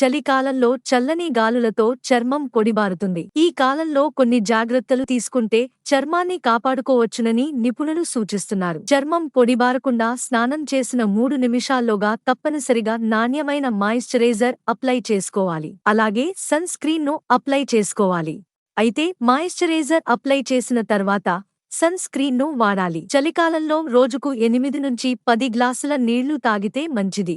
చలికాలంలో చల్లని గాలులతో చర్మం పొడిబారుతుంది. ఈ కాలంలో కొన్ని జాగ్రత్తలు తీసుకుంటే చర్మాన్ని కాపాడుకోవచ్చునని నిపుణులు సూచిస్తున్నారు. చర్మం పొడిబారకుండా స్నానం చేసిన మూడు నిమిషాల్లోగా తప్పనిసరిగా నాణ్యమైన మాయిశ్చరైజర్ అప్లై చేసుకోవాలి. అలాగే సన్ స్క్రీన్ను అప్లై చేసుకోవాలి. అయితే మాయిశ్చరైజర్ అప్లై చేసిన తర్వాత సన్ స్క్రీన్ను వాడాలి. చలికాలంలో రోజుకు ఎనిమిది నుంచి పది గ్లాసుల నీళ్ళు తాగితే మంచిది.